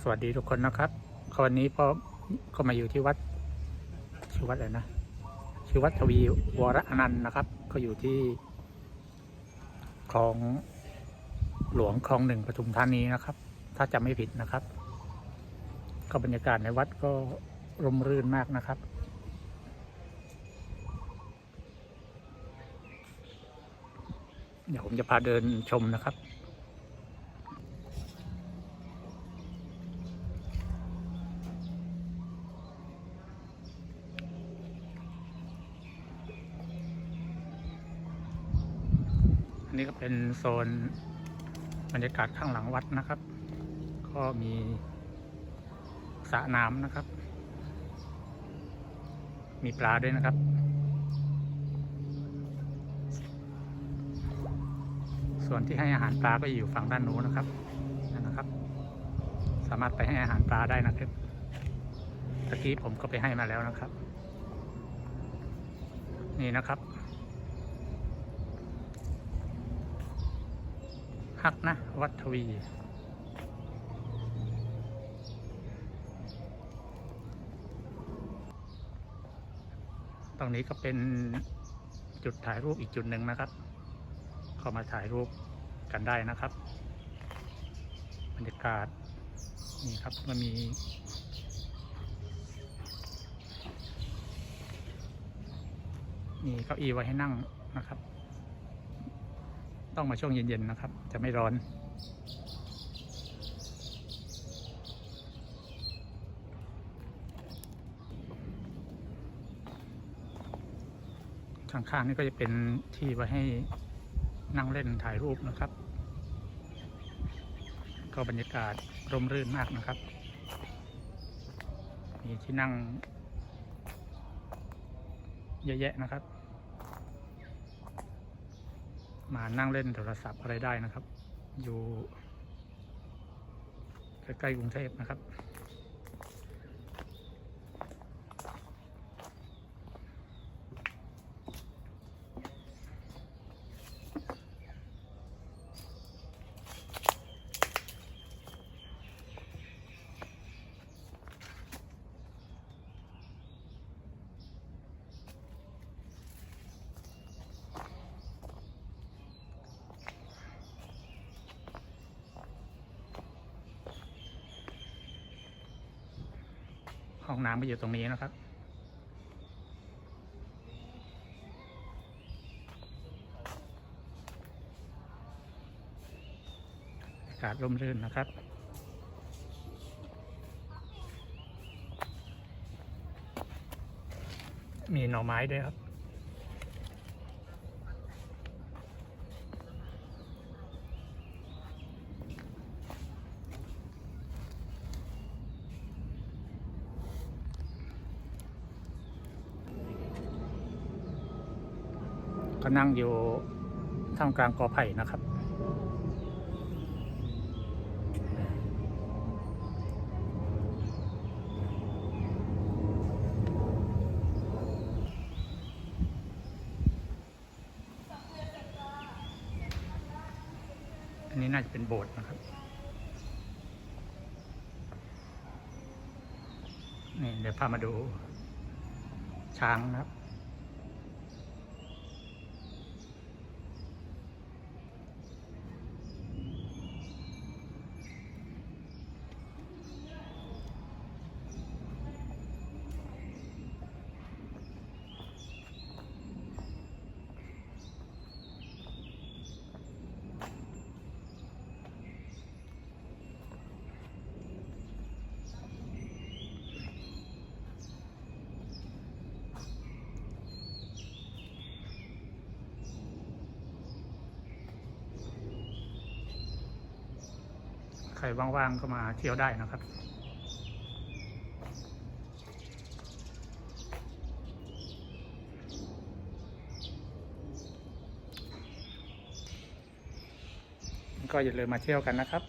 สวัสดีทุกคนนะครับวันนี้พ่อก็มาอยู่ที่วัดชื่อวัดอะไรนะชื่อวัดทวีวรอนันต์นะครับ ก็อยู่ที่คลองหลวงคลองหนึ่งปทุมธานีนะครับ ถ้าจำไม่ผิดนะครับ ก็บรรยากาศในวัดก็ร่มรื่นมากนะครับเดี๋ยวผมจะพาเดินชมนะครับ นี้ก็เป็นโซนบรรยากาศข้างหลังวัดนะครับ ก็มีสระน้ำนะครับ มีปลาด้วยนะครับ ส่วนที่ให้อาหารปลาก็อยู่ฝั่งด้านโน้นนะครับนั่นนะครับ สามารถไปให้อาหารปลาได้นะครับตะกี้ผมก็ไปให้มาแล้วนะครับ นี่นะครับ ฮักนะ วัดทวี ตรงนี้ก็เป็นจุดถ่ายรูปอีกจุดหนึ่งนะครับ เข้ามาถ่ายรูปกันได้นะครับ บรรยากาศนี่ครับมันมีมีเก้าอี้ไว้ให้นั่งนะครับ ต้องมาช่วงเย็นๆนะครับ จะไม่ร้อน ข้างๆนี่ก็จะเป็นที่ไว้ให้นั่งเล่นถ่ายรูปนะครับ ก็บรรยากาศร่มรื่นมากนะครับ มีที่นั่งเยอะแยะนะครับ มานั่งเล่นโทรศัพท์อะไรได้นะครับ อยู่ใกล้ๆกรุงเทพนะครับ ห้องน้ำก็อยู่ตรงนี้นะครับ อากาศร่มรื่นนะครับมีหน่อไม้ด้วยครับ ก็นั่งอยู่ท่ามกลางกอไผ่นะครับ อันนี้น่าจะเป็นโบสถ์นะครับ นี่เดี๋ยวพามาดูช้างนะครับ ครว่างๆก็มาเที่ยวได้นะครับก็อย่าลืมมาเที่ยวกันนะครับ